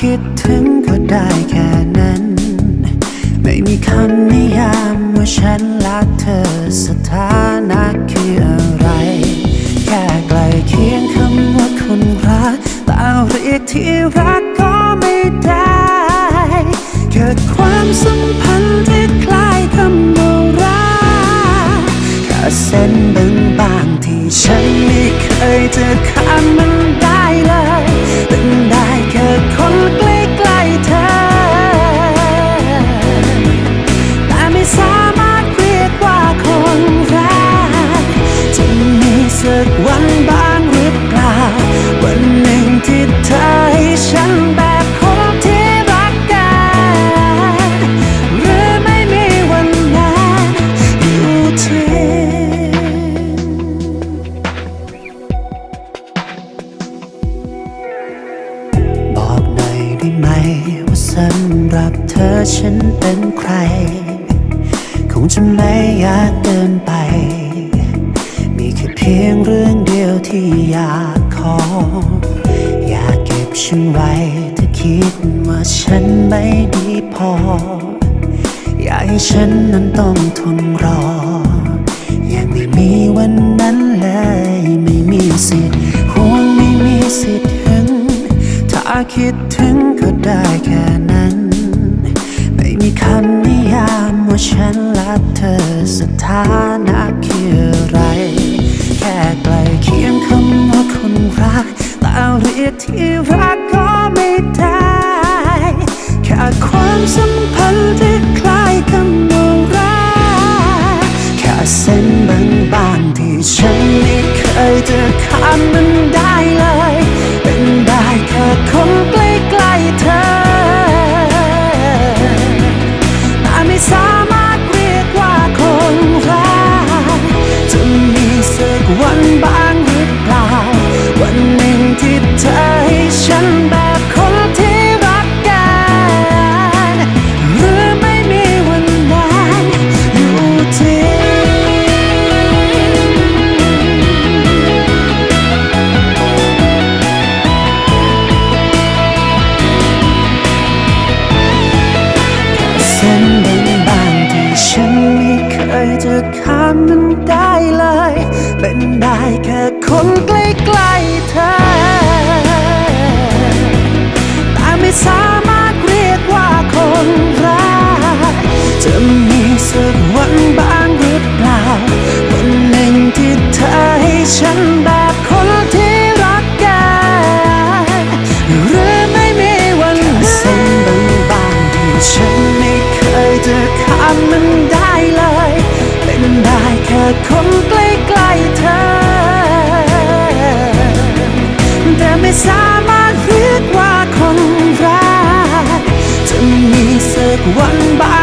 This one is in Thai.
คิดถึงก็ได้แค่นั้น ไม่มีคำนิยามว่าฉันรักเธอสถานะคืออะไร แค่ใกล้เคียงคำว่าคนรักแต่เรียกที่รักก็ไม่ได้ เกิดความสัมพันธ์ที่คล้ายคำว่ารักแค่เส้นบางบางๆที่ฉันไม่เคยจะข้ามมันได้เลยเป็นได้แค่ คนใกล้ๆเธอ แต่ไม่สามารถเรียกว่าคนรักจะมีสักวันบ้าง ไหม ว่าสำหรับเธอฉันเป็นใคร คงจะไม่ยากเกินไป มีแค่เพียงเรื่องเดียวที่อยากขอ อยากเก็บฉันไว้ถ้าคิดว่าฉันไม่ดีพอ อยากให้ฉันนั้นต้องทนรอ ยังไม่มีวันนั้น ได้แค่นั้น ไม่มีคำนิยามว่าฉันรักเธอสถานะคืออะไร แค่ใกล้เคียงคำว่าคนรักแต่เรียกที่รักก็ไม่ได้ แค่ความสัมพันธ์ที่คล้ายคำว่ารักแค่เส้นบางๆที่ฉันไม่เคยจะข้ามมัน ที่เธอให้ฉันแบบคนที่รักกันหรือไม่มีวันนั้นอยู่ที่เส้นบางๆที่ฉันไม่เคยจะข้ามมันได้เลย เป็นได้แค่คนใกล้ๆเธอ สามารถเรียกว่าคนรักจะมีสักวันบ้างหรือเปล่า วันหนึ่งที่เธอให้ฉันแบบคนที่รักกันหรือไม่มีวันเส้นบางที่ฉันไม่เคยจะข้ามมันได้เลย เป็นได้แค่คนใกล้ๆเธอแต่ไม่สา วันบ้า